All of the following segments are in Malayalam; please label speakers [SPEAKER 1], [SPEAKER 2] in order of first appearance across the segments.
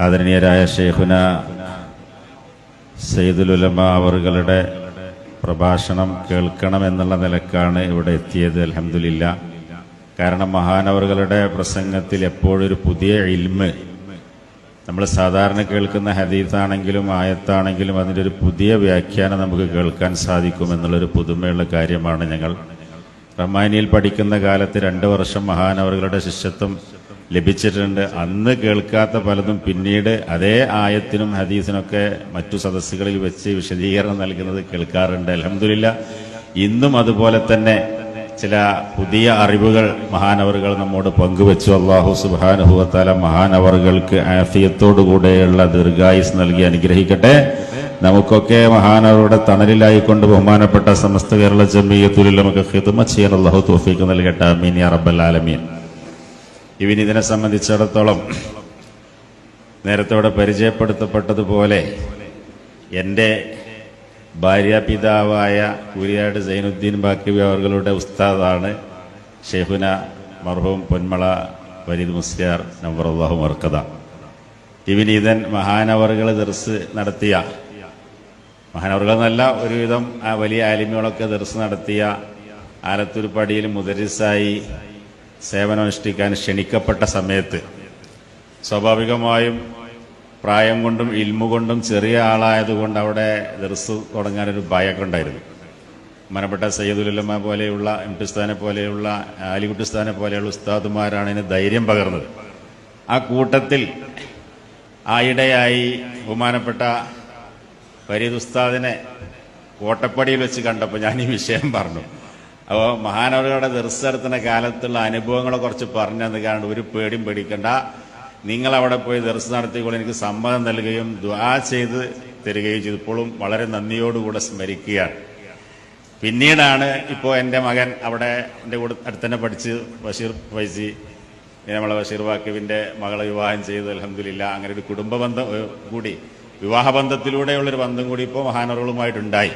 [SPEAKER 1] ആദരണീയരായ ഷെയ്ഖുന സെയ്ദുലുലമ അവറുകളുടെ പ്രഭാഷണം കേൾക്കണം എന്നുള്ള നിലക്കാണ് ഇവിടെ എത്തിയത് അലഹമില്ല കാരണം മഹാനവറുകളുടെ പ്രസംഗത്തിൽ എപ്പോഴൊരു പുതിയ ഇൽമ് നമ്മൾ സാധാരണ കേൾക്കുന്ന ഹദീത്താണെങ്കിലും ആയത്താണെങ്കിലും അതിന്റെ ഒരു പുതിയ വ്യാഖ്യാനം നമുക്ക് കേൾക്കാൻ സാധിക്കും എന്നുള്ളൊരു പുതുമയുള്ള കാര്യമാണ് ഞങ്ങൾ. റഹ്മാനിയിൽ പഠിക്കുന്ന കാലത്ത് രണ്ട് വർഷം മഹാനവറുകളുടെ ശിഷ്യത്വം ലഭിച്ചിട്ടുണ്ട്. അന്ന് കേൾക്കാത്ത പലതും പിന്നീട് അതേ ആയത്തിനും ഹദീസിനൊക്കെ മറ്റു സദസ്സുകളിൽ വെച്ച് വിശദീകരണം നൽകുന്നത് കേൾക്കാറുണ്ട്. അലഹമില്ല ഇന്നും അതുപോലെ തന്നെ ചില പുതിയ അറിവുകൾ മഹാനവറുകൾ നമ്മോട് പങ്കുവെച്ചു. അള്ളാഹു സുബാനുഭവത്താല മഹാനവറുകൾക്ക് ആഫിയത്തോടുകൂടെയുള്ള ദീർഘായുസ് നൽകി അനുഗ്രഹിക്കട്ടെ. നമുക്കൊക്കെ മഹാനവരുടെ തണലിലായിക്കൊണ്ട് ബഹുമാനപ്പെട്ട സമസ്ത കേരള ജമീയത്തുലിൽ നമുക്ക് ഹിതുമ ചെയ്യാൻ അള്ളാഹു തോഫീക്ക് നൽകട്ടെ. അമീൻ യാ റബ്ബൽ ആലമീൻ. ഇതിനെ സംബന്ധിച്ചിടത്തോളം നേരത്തെ ഇവിടെ പരിചയപ്പെടുത്തപ്പെട്ടതുപോലെ എന്റെ ഭാര്യാപിതാവായ കൂരിയാട് സൈനുദ്ദീൻ ബാക്കിബി അവരുടെ ഉസ്താദാണ് ഷെഹുന മർഹൂം പൊന്മള വരീദ് മുസ്ലിയാർ നമ്പറുള്ളാഹു മർക്കത ഇവനീതൻ മഹാനവറുകൾ ദർസ് നടത്തിയ മഹാനവറുകൾ എന്നല്ല ഒരുവിധം ആ വലിയ ആലിമികളൊക്കെ ദർസ് നടത്തിയ ആലത്തൂർപ്പടിയിൽ മുദരിസായി സേവനമനുഷ്ഠിക്കാൻ ക്ഷണിക്കപ്പെട്ട സമയത്ത് സ്വാഭാവികമായും പ്രായം കൊണ്ടും ഇൽമു കൊണ്ടും ചെറിയ ആളായതുകൊണ്ട് അവിടെ ദർസ് തുടങ്ങാനൊരു ഭയമൊക്കെ ഉണ്ടായിരുന്നു മനപ്പെട്ട സയ്യദുലമ്മ പോലെയുള്ള എം ടിസ്ഥാനെ പോലെയുള്ള ആലികുട്ടിസ്ഥാനെ പോലെയുള്ള ഉസ്താദുമാരാണ് ഇതിന് ധൈര്യം പകർന്നത്. ആ കൂട്ടത്തിൽ ആയിടെയായി ബഹുമാനപ്പെട്ട ഫരീദ് ഉസ്താദിനെ കോട്ടപ്പടിയിൽ വെച്ച് കണ്ടപ്പോൾ ഞാൻ ഈ വിഷയം പറഞ്ഞു. അപ്പോൾ മഹാനവരുടെ ദർശനത്തിന് കാലത്തുള്ള അനുഭവങ്ങളെ കുറിച്ച് പറഞ്ഞു കാരണം ഒരു പേടിയും പേടിക്കണ്ട. നിങ്ങൾ അവിടെ പോയി ദർശനം നടത്തിയപ്പോൾ എനിക്ക് സമ്മതം നൽകുകയും ദ്വാ ചെയ്ത് തരികയും ചെയ്തു. ഇപ്പോഴും വളരെ നന്ദിയോടുകൂടെ സ്മരിക്കുകയാണ്. പിന്നീടാണ് ഇപ്പോൾ എന്റെ മകൻ അവിടെ എന്റെ കൂടെ അടുത്ത് തന്നെ പഠിച്ച് ബഷീർ ഫൈസി നമ്മളെ ബഷീർ വാക്കിവിന്റെ മകളെ വിവാഹം ചെയ്ത് അലഹമില്ല അങ്ങനെ ഒരു കുടുംബ ബന്ധം കൂടി വിവാഹബന്ധത്തിലൂടെയുള്ളൊരു ബന്ധം കൂടി ഇപ്പോൾ മഹാനവറുകളുമായിട്ടുണ്ടായി.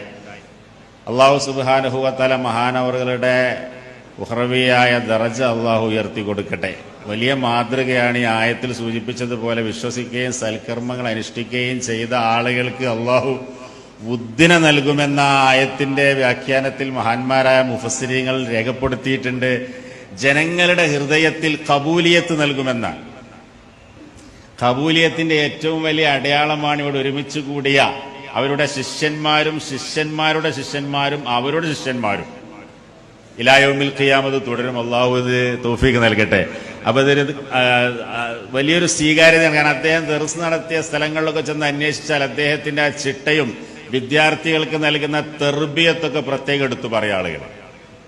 [SPEAKER 1] അള്ളാഹു സുബാനുഹുവത്തല മഹാനവറുകളുടെ ഉഹ്റവിയായ ദറജ അള്ളാഹു ഉയർത്തി കൊടുക്കട്ടെ. വലിയ മാതൃകയാണ് ഈ ആയത്തിൽ സൂചിപ്പിച്ചതുപോലെ വിശ്വസിക്കുകയും സൽക്കർമ്മങ്ങൾ അനുഷ്ഠിക്കുകയും ചെയ്ത ആളുകൾക്ക് അള്ളാഹു ബുദ്ധിന നൽകുമെന്ന ആയത്തിന്റെ വ്യാഖ്യാനത്തിൽ മഹാന്മാരായ മുഫസ്സിരിങ്ങൾ രേഖപ്പെടുത്തിയിട്ടുണ്ട്. ജനങ്ങളുടെ ഹൃദയത്തിൽ കബൂലിയത്ത് നൽകുമെന്നാണ്. കബൂലിയത്തിന്റെ ഏറ്റവും വലിയ അടയാളമാണ് ഇവിടെ ഒരുമിച്ച് കൂടിയ അവരുടെ ശിഷ്യന്മാരും ശിഷ്യന്മാരുടെ ശിഷ്യന്മാരും അവരുടെ ശിഷ്യന്മാരും. ഇലായോമിൽ ഖിയാമത് തുടരും. അള്ളാഹു തോഫീക്ക് നൽകട്ടെ. അപ്പൊ ഇതൊരു വലിയൊരു സ്വീകാര്യതയാണ്. കാരണം അദ്ദേഹം ദർസ് നടത്തിയ സ്ഥലങ്ങളിലൊക്കെ ചെന്ന് അന്വേഷിച്ചാൽ അദ്ദേഹത്തിന്റെ ആ ചിട്ടയും വിദ്യാർത്ഥികൾക്ക് നൽകുന്ന തെർബിയത്തൊക്കെ പ്രത്യേകം എടുത്തു പറയാം ആളുകൾ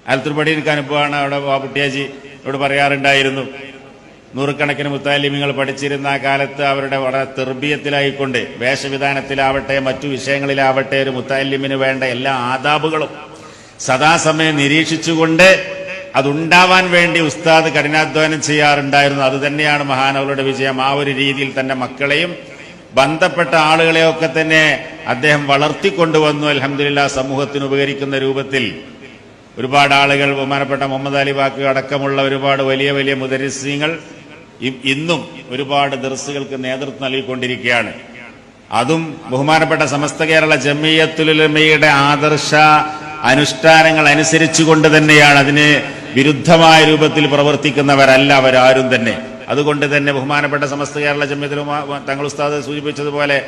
[SPEAKER 1] ആലത്തൂർപടി എനിക്ക് അനുഭവമാണ് അവിടെ ബാബുട്ടിയാജി ഇവിടെ പറയാറുണ്ടായിരുന്നു. നൂറുകണക്കിന് മുത്താലിമികൾ പഠിച്ചിരുന്ന ആ കാലത്ത് അവരുടെ വളരെ തെർബീയത്തിലായിക്കൊണ്ട് വേഷവിധാനത്തിലാവട്ടെ മറ്റു വിഷയങ്ങളിലാവട്ടെ ഒരു മുത്താലിമിന് വേണ്ട എല്ലാ ആദാബുകളും സദാസമയം നിരീക്ഷിച്ചുകൊണ്ട് അതുണ്ടാവാൻ വേണ്ടി ഉസ്താദ് കഠിനാധ്വാനം ചെയ്യാറുണ്ടായിരുന്നു. അതുതന്നെയാണ് മഹാനവരുടെ വിജയം. ആ ഒരു രീതിയിൽ തന്നെ മക്കളെയും ബന്ധപ്പെട്ട ആളുകളെയൊക്കെ തന്നെ അദ്ദേഹം വളർത്തിക്കൊണ്ടുവന്നു. അലഹമില്ല സമൂഹത്തിന് ഉപകരിക്കുന്ന രൂപത്തിൽ ഒരുപാട് ആളുകൾ ബഹുമാനപ്പെട്ട മുഹമ്മദ് അലി ബാക്കി അടക്കമുള്ള ഒരുപാട് വലിയ വലിയ മുദരിസ്യങ്ങൾ ഇന്നും ഒരുപാട് ദർസുകൾക്ക് നേതൃത്വം നൽകിക്കൊണ്ടിരിക്കുകയാണ്. അതും ബഹുമാനപ്പെട്ട സമസ്ത കേരള ജമിയത്തുലമയുടെ ആദർശ അനുഷ്ഠാനങ്ങൾ അനുസരിച്ചുകൊണ്ട് തന്നെയാണ് അതിന് വിരുദ്ധമായ രൂപത്തിൽ പ്രവർത്തിക്കുന്നവരല്ല അവരാരും തന്നെ. അതുകൊണ്ട് തന്നെ ബഹുമാനപ്പെട്ട സമസ്ത കേരള ജമ്യത്തിൽ തങ്ങൾ ഉസ്താദ് സൂചിപ്പിച്ചതുപോലെ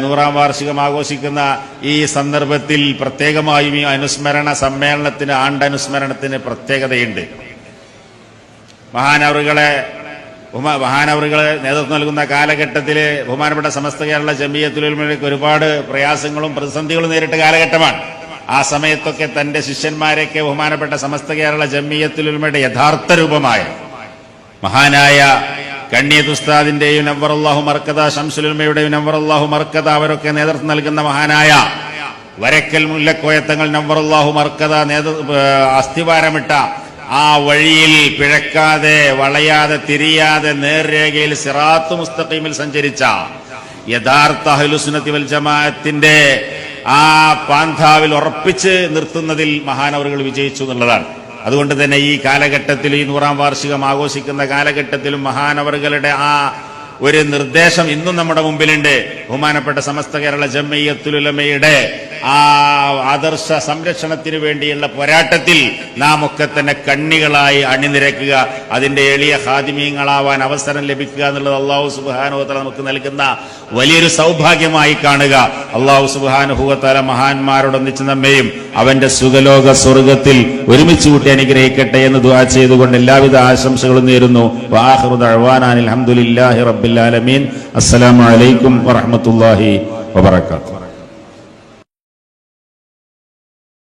[SPEAKER 1] നൂറാം വാർഷികം ആഘോഷിക്കുന്ന ഈ സന്ദർഭത്തിൽ പ്രത്യേകമായും ഈ അനുസ്മരണ സമ്മേളനത്തിന് ആണ്ടനുസ്മരണത്തിന് പ്രത്യേകതയുണ്ട്. മഹാനവറുകളെ മഹാനവറുകളെ നേതൃത്വം നൽകുന്ന കാലഘട്ടത്തിൽ ബഹുമാനപ്പെട്ട സമസ്ത കേരള ജമീയത്തുലമയ്ക്ക് ഒരുപാട് പ്രയാസങ്ങളും പ്രതിസന്ധികളും നേരിട്ട കാലഘട്ടമാണ്. ആ സമയത്തൊക്കെ തന്റെ ശിഷ്യന്മാരെയൊക്കെ ബഹുമാനപ്പെട്ട സമസ്ത കേരള ജമ്മിയത്തിലുമയുടെ യഥാർത്ഥ രൂപമായ മഹാനായ കണ്ണിയത് ഉസ്താദിന്റെയും നവറല്ലാഹു മർക്കത ഷംസുലുമയുടെയും നവറുല്ലാഹു മർക്കത അവരൊക്കെ നേതൃത്വം നൽകുന്ന മഹാനായ വരക്കൽ മുല്ലക്കോയത്തങ്ങൾ നവറുല്ലാഹു മർക്കത നേതൃ അസ്ഥിവാരമിട്ട ആ വഴിയിൽ പിഴക്കാതെ വളയാതെ തിരിയാതെ നേർരേഖയിൽ സിറാത്തു മുസ്തഖീമിൽ സഞ്ചരിച്ച യഥാർത്ഥ അഹ്ലുസുന്നത്തി വൽ ജമാഅത്തിന്റെ ആ പാന്ധാവിൽ ഉറപ്പിച്ച് നിർത്തുന്നതിൽ മഹാനവറുകൾ വിജയിച്ചു എന്നുള്ളതാണ്. അതുകൊണ്ട് തന്നെ ഈ കാലഘട്ടത്തിൽ ഈ നൂറാം വാർഷികം ആഘോഷിക്കുന്ന കാലഘട്ടത്തിലും മഹാനവറുകളുടെ ആ ഒരു നിർദ്ദേശം ഇന്നും നമ്മുടെ മുമ്പിലുണ്ട്. ബഹുമാനപ്പെട്ട സമസ്ത കേരള ജമ്മയ്യത്തുലമയുടെ ആ ആദർശ സംരക്ഷണത്തിന് വേണ്ടിയുള്ള പോരാട്ടത്തിൽ നാം ഒക്കെ തന്നെ കണ്ണികളായി അണിനിരക്കുക. അതിന്റെ എളിയ ഹാദിമീങ്ങളാവാൻ അവസരം ലഭിക്കുക എന്നുള്ളത് അള്ളാഹു സുബാനുഹത്തല നമുക്ക് നൽകുന്ന വലിയൊരു സൗഭാഗ്യമായി കാണുക. അള്ളാഹു സുബാനുഭവത്തല മഹാന്മാരോടൊന്നിച്ച് നമ്മയും അവന്റെ സുഖലോക സ്വർഗത്തിൽ ഒരുമിച്ച് കൂട്ടി അനുഗ്രഹിക്കട്ടെ എന്ന് ദുആ ചെയ്തുകൊണ്ട് എല്ലാവിധ ആശംസകളും നേരുന്നു. വാഹിറു അലഹമുല്ലാഹി അൽഹംദുലില്ലാഹി റബ്ബിൽ ആലമീൻ. അസ്സലാമു അലൈക്കും വറഹ്മത്തുള്ളാഹി വബറകാതുഹു.